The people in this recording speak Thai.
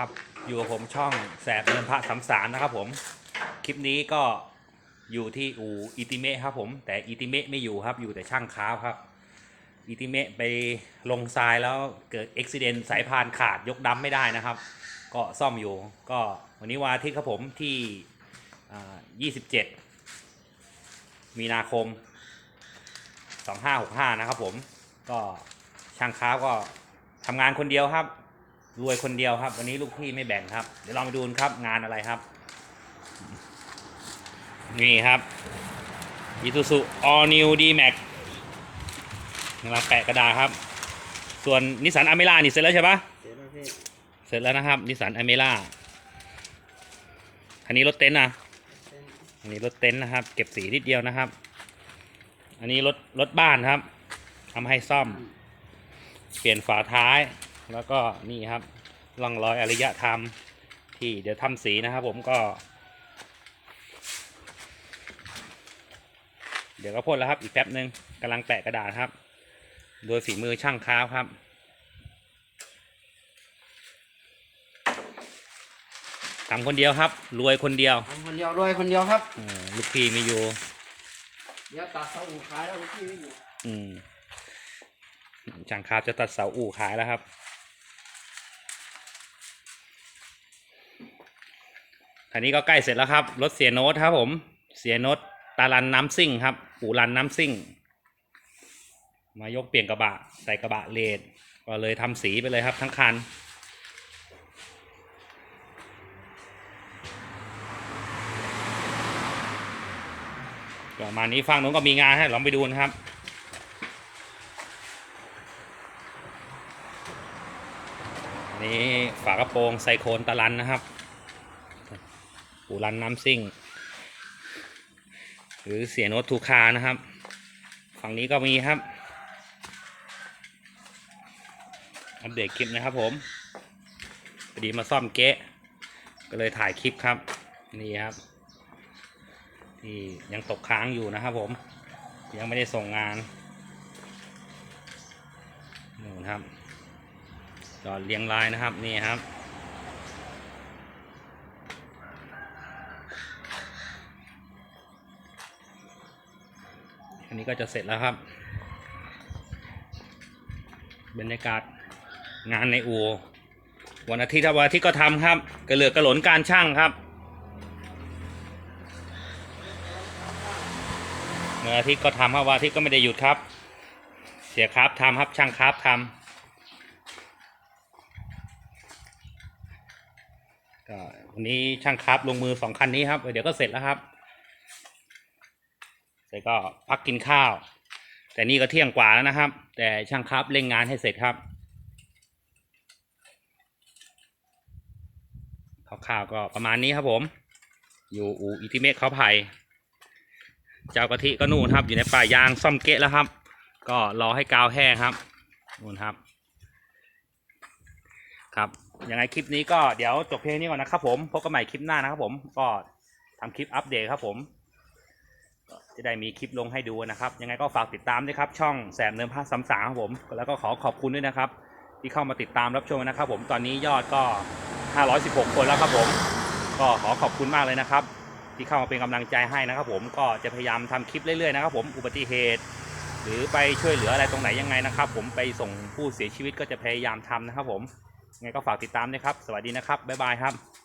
ครับ อยู่กับผมช่องแสบเนินพระสามสารนะครับผม คลิปนี้ก็อยู่ที่อู่อิติเมะครับผม แต่อิติเมะไม่อยู่ครับ อยู่แต่ช่างค้าครับ อิติเมะไปลงทรายแล้วเกิดอุบิเหตุสายพานขาดยกดำไม่ได้นะครับ ก็ซ่อมอยู่ ก็วันนี้วันอาทิตย์ครับผมที่ 27 มีนาคม 2565 นะครับผม ก็ช่างค้าก็ทำงานคนเดียวครับ รวยคนเดียวครับ วันนี้ลูกพี่ไม่แบ่งครับ เดี๋ยวลองไปดูกันครับงานอะไรครับ นี่ครับ Isuzu All New D-Max กำลังแปะกระดาษครับ ส่วนนิสสันอเมร่านี่เสร็จแล้วใช่ปะเดี๋ยวนะพี่เสร็จแล้วนะครับนิสสันอเมร่าคันนี้รถเต็นท์นะเป็นอันนี้รถเต็นท์นะครับ เก็บสีนิดเดียวนะครับ อันนี้รถรถบ้านครับทำให้ซ่อม เปลี่ยนฝาท้าย แล้วก็นี่ครับร่องรอยอารยธรรม ที่เดี๋ยวทำสีนะครับผมก็ เดี๋ยวก็พ่นแล้วครับอีกแป๊บหนึ่งกำลังแปะกระดาษครับ โดยฝีมือช่างค้าครับทำคนเดียวครับ รวยคนเดียวทำคนเดียวรวยคนเดียวครับอืมลูกพี่ไม่อยู่เดี๋ยวตัดเสาอู่ขายแล้วลูกพี่ไม่อยู่อืมช่างคาบจะตัดเสาอู่ขายแล้วครับ อันนี้ก็ใกล้เสร็จแล้วครับ รถเสียโน้ตครับผม เสียโน้ตตาลันน้ำซิ่งครับอู่รันน้ำซิ่ง มายกเปลี่ยนกระบะ ใส่กระบะเลดก็เลยทำสีไปเลยครับทั้งคันประมาณนี้ฟังนู้นก็มีงานให้ลองไปดูนะครับนนี้ฝากระโปรงไซโคนตะลันนะครับ ปูรันน้ำซิ่ง หรือเสียโนตทูคานะครับ ฝั่งนี้ก็มีครับ อัปเดตคลิปนะครับผมพอดีมาซ่อมเก๊ะ ก็เลยถ่ายคลิปครับ นี่ครับที่ยังตกค้างอยู่นะครับผม ยังไม่ได้ส่งงานนู่นครับจอดเรียงรายนะครับนี่ครับ อันนี้ก็จะเสร็จแล้วครับ บรรยากาศงานในอู่วันอาทิตย์วันอาทิตย์ก็ทำครับกระเหลือกกระหลนการช่างครับเมื่ออาทิตย์ก็ทำครับวันอาทิตย์ก็ไม่ได้หยุดครับ เสียครับทำครับช่างครับทำก็วันนี้ช่างครับลงมือสองคันนี้ครับเดี๋ยวก็เสร็จแล้วครับ สร็จก็พักกินข้าว แต่นี่ก็เที่ยงกว่าแล้วนะครับ แต่ช่างครับเร่งงานให้เสร็จครับคร่าวๆก็ประมาณนี้ครับผม อยู่อูอิติเมะเขาไผ่เจ้ากะทิก็นู่นครับ อยู่ในป่ายางซ่อมเกะแล้วครับ ก็รอให้กาวแห้งครับนู่นครับ ครับยังไงคลิปนี้ก็เดี๋ยวจบเพลงนี้ก่อนนะครับผมพบกันใหม่คลิปหน้านะครับผมก็ทำคลิปอัปเดตครับผม จะได้มีคลิปลงให้ดูนะครับ ยังไงก็ฝากติดตามด้วยครับ ช่องแสบเนินพระสามสามครับผม แล้วก็ขอขอบคุณด้วยนะครับ ที่เข้ามาติดตามรับชมนะครับ ผมตอนนี้ยอดก็ 516 คนแล้วครับผม ก็ขอขอบคุณมากเลยนะครับ ที่เข้ามาเป็นกำลังใจให้นะครับ ผมก็จะพยายามทำคลิปเรื่อยๆนะครับ ผมอุบัติเหตุ หรือไปช่วยเหลืออะไรตรงไหนยังไงนะครับ ผมไปส่งผู้เสียชีวิตก็จะพยายามทำนะครับ ผมยังไงก็ฝากติดตามนะครับ สวัสดีนะครับบ๊ายบายครับ